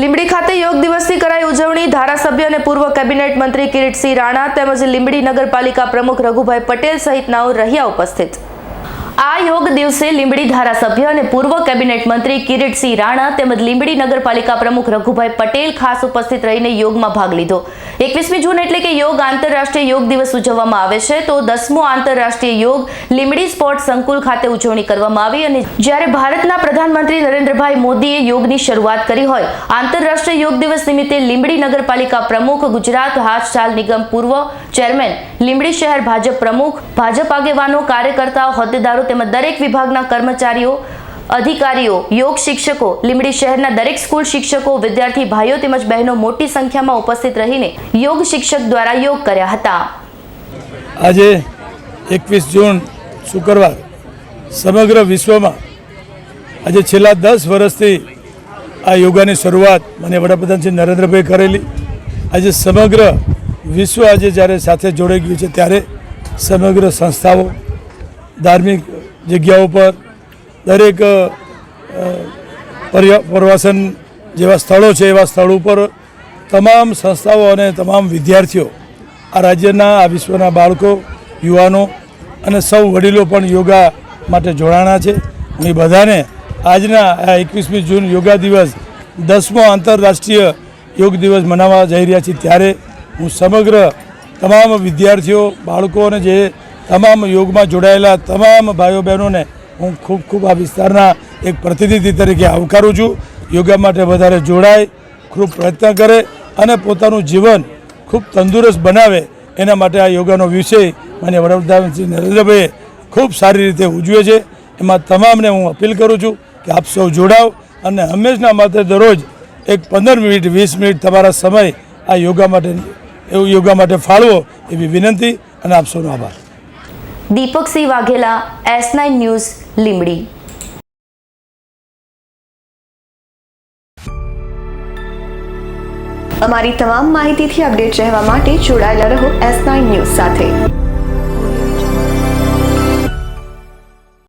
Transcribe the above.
લીંબડી ખાતે યોગ દિવસની કરાઈ ઉજવણી ધારાસભ્ય અને પૂર્વ કેબિનેટ મંત્રી કિરીટસિંહ રાણા તેમજ લીંબડી નગરપાલિકા પ્રમુખ રઘુભાઈ પટેલ સહિતનાઓ રહ્યા ઉપસ્થિત. આ યોગ દિવસે લીંબડી ધારાસભ્ય અને પૂર્વ કેબિનેટ મંત્રી કિરીટસિંહ રાણા તેમજ લીંબડી નગરપાલિકા પ્રમુખ રઘુભાઈ પટેલ ખાસ ઉપસ્થિત રહીને યોગમાં ભાગ લીધો. એકવીસમી જૂન એટલે કે યોગ આંતરરાષ્ટ્રીય યોગ દિવસ ઉજવવામાં આવે છે. તો દસમો આંતરરાષ્ટ્રીય યોગ લીમડી સ્પોર્ટ સંકુલ ખાતે ઉજવણી કરવામાં આવી અને જ્યારે ભારતના પ્રધાનમંત્રી નરેન્દ્રભાઈ મોદીએ યોગની શરૂઆત કરી હોય, આંતરરાષ્ટ્રીય યોગ દિવસ નિમિત્તે લીમડી નગરપાલિકા પ્રમુખ ગુજરાત હાથશાલ નિગમ પૂર્વ ચેરમેન લીંબડી શહેર ભાજપ પ્રમુખ, ભાજપ આગેવાનો, કાર્યકર્તાઓ, હોદ્દેદારો તેમજ દરેક વિભાગના કર્મચારીઓ અધિકારીઓ, યોગ શિક્ષકો, લીંબડી શહેરના દરેક સ્કૂલ શિક્ષકો, વિદ્યાર્થી ભાઈઓ તેમજ બહેનો મોટી સંખ્યામાં ઉપસ્થિત રહીને યોગ શિક્ષક દ્વારા યોગ કર્યા હતા. આજે એકવીસ જૂન શુક્રવાર સમગ્ર વિશ્વમાં આજે છેલ્લા દસ વર્ષથી આ યોગાની શરૂઆત મને વડાપ્રધાન શ્રી નરેન્દ્રભાઈ કરેલી. આજે સમગ્ર વિશ્વ આજે જ્યારે સાથે જોડાઈ ગયું છે ત્યારે સમગ્ર સંસ્થાઓ, ધાર્મિક જગ્યાઓ પર દરેક પ્રવાસન જેવા સ્થળો છે, એવા સ્થળ ઉપર તમામ સંસ્થાઓ અને તમામ વિદ્યાર્થીઓ, આ રાજ્યના, આ વિશ્વના બાળકો, યુવાનો અને સૌ વડીલો પણ યોગા માટે જોડાણા છે. એ બધાને આજના આ એકવીસમી જૂન યોગા દિવસ, દસમો આંતરરાષ્ટ્રીય યોગ દિવસ મનાવવા જઈ રહ્યા છીએ. ત્યારે હું સમગ્ર તમામ વિદ્યાર્થીઓ, બાળકો અને જે તમામ યોગમાં જોડાયેલા તમામ ભાઈઓ બહેનોને હું ખૂબ ખૂબ આ વિસ્તારના એક પ્રતિનિધિ તરીકે આવકારું છું. યોગા માટે વધારે જોડાય, ખૂબ પ્રયત્ન કરે અને પોતાનું જીવન ખૂબ તંદુરસ્ત બનાવે. એના માટે આ યોગાનો વિષય મને વડાપ્રધાન શ્રી નરેન્દ્રભાઈએ ખૂબ સારી રીતે ઉજવે છે. એમાં તમામને હું અપીલ કરું છું કે આપ સૌ જોડાવ અને હંમેશના માટે દરરોજ એક પંદર મિનિટ, વીસ મિનિટ તમારા સમય આ યોગા માટે એવું યોગા માટે ફાળવો એવી વિનંતી અને આપ સૌનો આભાર. Deepaksinh Vaghela, S nine news Limdi અમારી તમામ માહિતીથી અપડેટ રહેવા માટે જોડાયેલા રહો એસ નાઇન ન્યૂઝ સાથે.